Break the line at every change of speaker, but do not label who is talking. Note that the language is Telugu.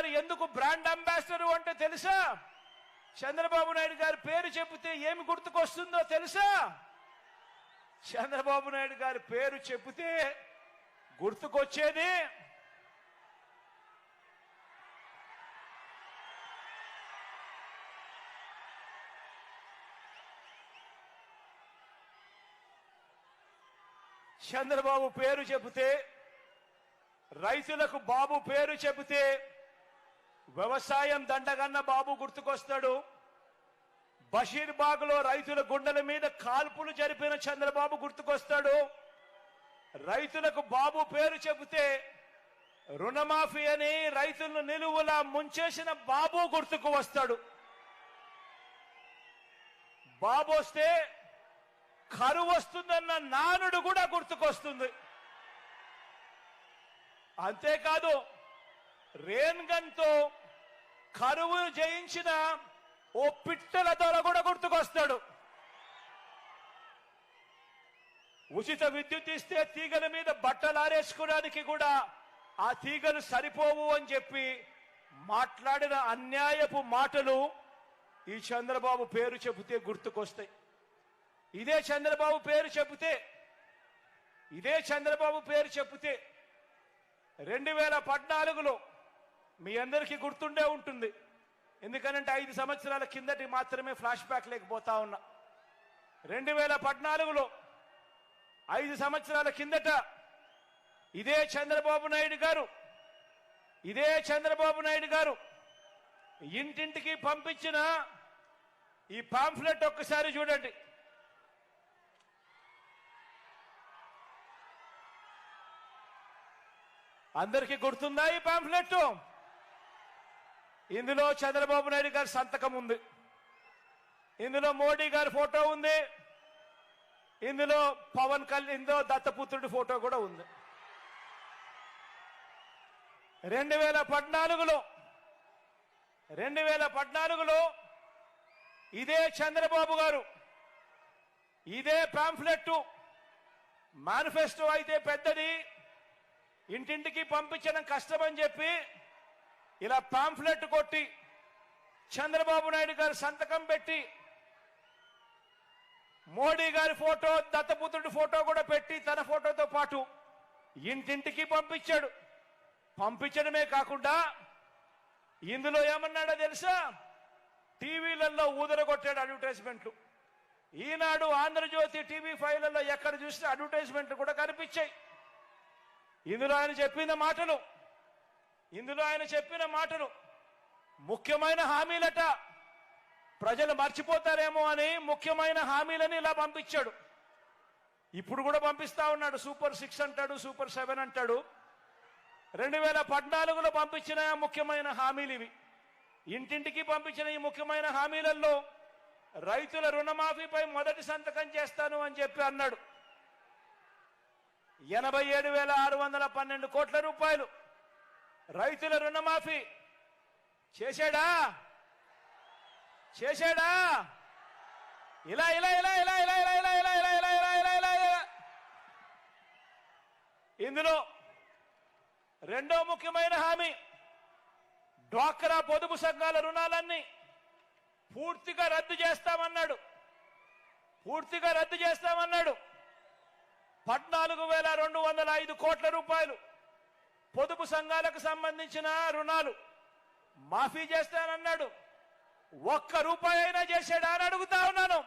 గారు ఎందుకు బ్రాండ్ అంబాసిడర్ అంటే తెలుసా? చంద్రబాబు నాయుడు గారి పేరు చెబితే ఏమి గుర్తుకొస్తుందో తెలుసా? చంద్రబాబు నాయుడు గారి పేరు చెబితే గుర్తుకొచ్చేది చంద్రబాబు పేరు చెబితే రైతులకు బాబు పేరు చెబితే వ్యవసాయం దండగన్న బాబు గుర్తుకొస్తాడు. బషీర్బాగ్లో రైతుల గుండెల మీద కాల్పులు జరిపిన చంద్రబాబు గుర్తుకొస్తాడు. రైతులకు బాబు పేరు చెబితే రుణమాఫీ అని రైతులను నిలువులా ముంచేసిన బాబు గుర్తుకు వస్తాడు. బాబు వస్తే కరువు వస్తుందన్న నానుడు కూడా గుర్తుకొస్తుంది. అంతేకాదు రేన్గన్తో కరువు జయించిన ఓ పిట్టల దొర కూడా గుర్తుకొస్తాడు. ఉచిత విద్యుత్ ఇస్తే తీగల మీద బట్టలు ఆరేసుకోవడానికి కూడా ఆ తీగలు సరిపోవు అని చెప్పి మాట్లాడిన అన్యాయపు మాటలు ఈ చంద్రబాబు పేరు చెబితే గుర్తుకొస్తాయి. ఇదే చంద్రబాబు పేరు చెబితే ఇదే చంద్రబాబు పేరు చెబితే రెండు వేల పద్నాలుగులో మీ అందరికీ గుర్తుండే ఉంటుంది. ఎందుకనంటే ఐదు సంవత్సరాల కిందటి మాత్రమే ఫ్లాష్ బ్యాక్ లేకపోతా ఉన్నా. రెండు వేల పద్నాలుగులో ఐదు సంవత్సరాల కిందట ఇదే చంద్రబాబు నాయుడు గారు ఇదే చంద్రబాబు నాయుడు గారు ఇంటింటికి పంపించిన ఈ పాంఫ్లెట్ ఒక్కసారి చూడండి. అందరికీ గుర్తుందా ఈ పాంఫ్లెట్ ఇందులో చంద్రబాబు నాయుడు గారి సంతకం ఉంది. ఇందులో మోడీ గారి ఫోటో ఉంది. ఇందులో పవన్ కళ్యాణ్ ఇందులో దత్తపుత్రుడి ఫోటో కూడా ఉంది. రెండు వేల పద్నాలుగులో రెండు వేల పద్నాలుగులో ఇదే చంద్రబాబు గారు ఇదే పాంఫ్లెట్ మేనిఫెస్టో అయితే పెద్దది ఇంటింటికి పంపించడం కష్టమని చెప్పి ఇలా పాంఫ్లెట్ కొట్టి చంద్రబాబు నాయుడు గారు సంతకం పెట్టి మోడీ గారి ఫోటో దత్తపుత్రుడి ఫోటో కూడా పెట్టి తన ఫోటోతో పాటు ఇంటింటికి పంపించాడు. పంపించడమే కాకుండా ఇందులో ఏమన్నాడో తెలుసా? టీవీలలో ఊదరగొట్టాడు అడ్వర్టైజ్మెంట్లు. ఈనాడు ఆంధ్రజ్యోతి టీవీ ఫైవ్లలో ఎక్కడ చూసినా అడ్వర్టైజ్మెంట్లు కూడా కనిపించాయి. ఇందులో ఆయన చెప్పిన మాటలు ఇందులో ఆయన చెప్పిన మాటలు ముఖ్యమైన హామీలట. ప్రజలు మర్చిపోతారేమో అని ముఖ్యమైన హామీలని ఇలా పంపించాడు. ఇప్పుడు కూడా పంపిస్తా ఉన్నాడు. సూపర్ సిక్స్ అంటాడు సూపర్ సెవెన్ అంటాడు. రెండు వేల పద్నాలుగులో పంపించిన ముఖ్యమైన హామీలు ఇవి. ఇంటింటికి పంపించిన ఈ ముఖ్యమైన హామీలలో రైతుల రుణమాఫీపై మొదటి సంతకం చేస్తాను అని చెప్పి అన్నాడు. ఎనభై ఏడు వేల ఆరు వందల పన్నెండు కోట్ల రూపాయలు రైతుల రుణమాఫీ చేశాడా చేశాడా ఇలా ఇలా ఇలా ఇలా ఇలా ఇలా ఇలా ఇలా ఇలా ఇలా ఇలా ఇలా ఇలా ఇలా ఇందులో రెండో ముఖ్యమైన హామీ డ్వాక్రా పొదుపు సంఘాల రుణాలన్నీ పూర్తిగా రద్దు చేస్తామన్నాడు పూర్తిగా రద్దు చేస్తామన్నాడు పద్నాలుగు వేల రెండు వందల ఐదు కోట్ల రూపాయలు పొదుపు సంఘాలకు సంబంధించిన రుణాలు మాఫీ చేస్తానన్నాడు. ఒక్క రూపాయి అయినా చేశాడా అని అడుగుతా ఉన్నాను.